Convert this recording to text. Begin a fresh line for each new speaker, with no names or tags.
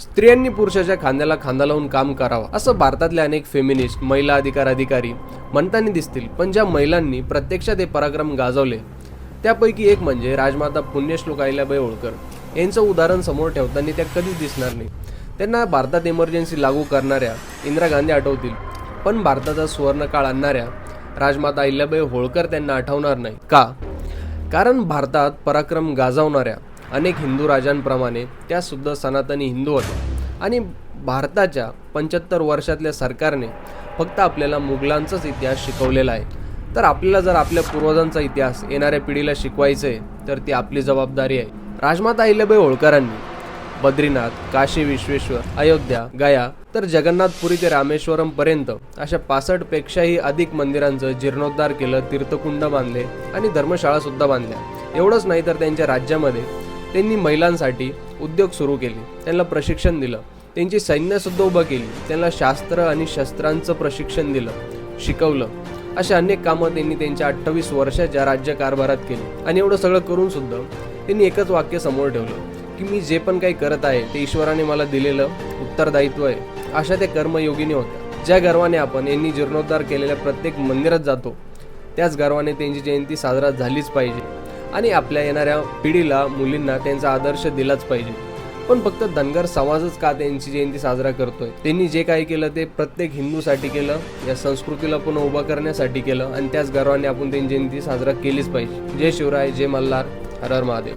स्त्रियांनी पुरुषाच्या खांद्याला खांदा लावून काम करावं असं भारतातले अनेक फेमिनिस्ट महिला अधिकार अधिकारी म्हणताना दिसतील. पण ज्या महिलांनी प्रत्यक्षात हे पराक्रम गाजवले त्यापैकी एक म्हणजे राजमाता पुण्यश्लोक अहिल्याबाई होळकर. यांचं उदाहरण समोर ठेवताना त्या कधीच दिसणार नाही. त्यांना भारतात इमर्जन्सी लागू करणाऱ्या इंदिरा गांधी आठवतील पण भारताचा सुवर्णकाळ आणणाऱ्या राजमाता अहिल्याबाई होळकर त्यांना आठवणार नाही. का? कारण भारतात पराक्रम गाजवणाऱ्या अनेक हिंदू राजांप्रमाणे त्यासुद्धा सनातनी हिंदू होत्या आणि भारताच्या पंच्याहत्तर वर्षातल्या सरकारने फक्त आपल्याला मुघलांचाच इतिहास शिकवलेला आहे. तर आपल्याला जर आपल्या पूर्वजांचा इतिहास येणाऱ्या पिढीला शिकवायचं आहे तर ती आपली जबाबदारी आहे. राजमाता अहिल्याबाई होळकरांनी बद्रीनाथ काशी विश्वेश्वर अयोध्या गया तर जगन्नाथपुरी ते रामेश्वरम पर्यंत अशा पासष्टपेक्षाही अधिक मंदिरांचं जीर्णोद्धार केलं तीर्थकुंड बांधले आणि धर्मशाळा सुद्धा बांधल्या. एवढंच नाही तर त्यांच्या राज्यामध्ये त्यांनी महिलांसाठी उद्योग सुरू केले. त्यांना प्रशिक्षण दिलं. त्यांची सैन्यसुद्धा उभं केली. त्यांना शास्त्र आणि शस्त्रांचं प्रशिक्षण दिलं. शिकवलं. अशा अनेक कामं त्यांनी त्यांच्या अठ्ठावीस वर्षाच्या राज्यकारभारात केली. आणि एवढं सगळं करून सुद्धा त्यांनी एकच वाक्य समोर ठेवलं की मी जे पण काही करत आहे ते ईश्वराने मला दिलेलं उत्तरदायित्व आहे. अशा त्या कर्मयोगिनी होत्या. ज्या गर्वाने आपण यांनी जीर्णोद्धार केलेल्या प्रत्येक मंदिरात जातो त्याच गर्वाने त्यांची जयंती साजरा झालीच पाहिजे. आणि आपल्या येणाऱ्या पिढीला मुलींना त्यांचा आदर्श दिलाच पाहिजे. पण फक्त धनगर समाजच का त्यांची जयंती साजरा करतोय? त्यांनी जे काही केलं ते प्रत्येक हिंदूसाठी केलं या संस्कृतीला पुन्हा उभा करण्यासाठी केलं आणि त्याच गर्वाने आपण त्यांची जयंती साजरा केलीच पाहिजे. जय शिवराय जय मल्हार हर हर महादेव.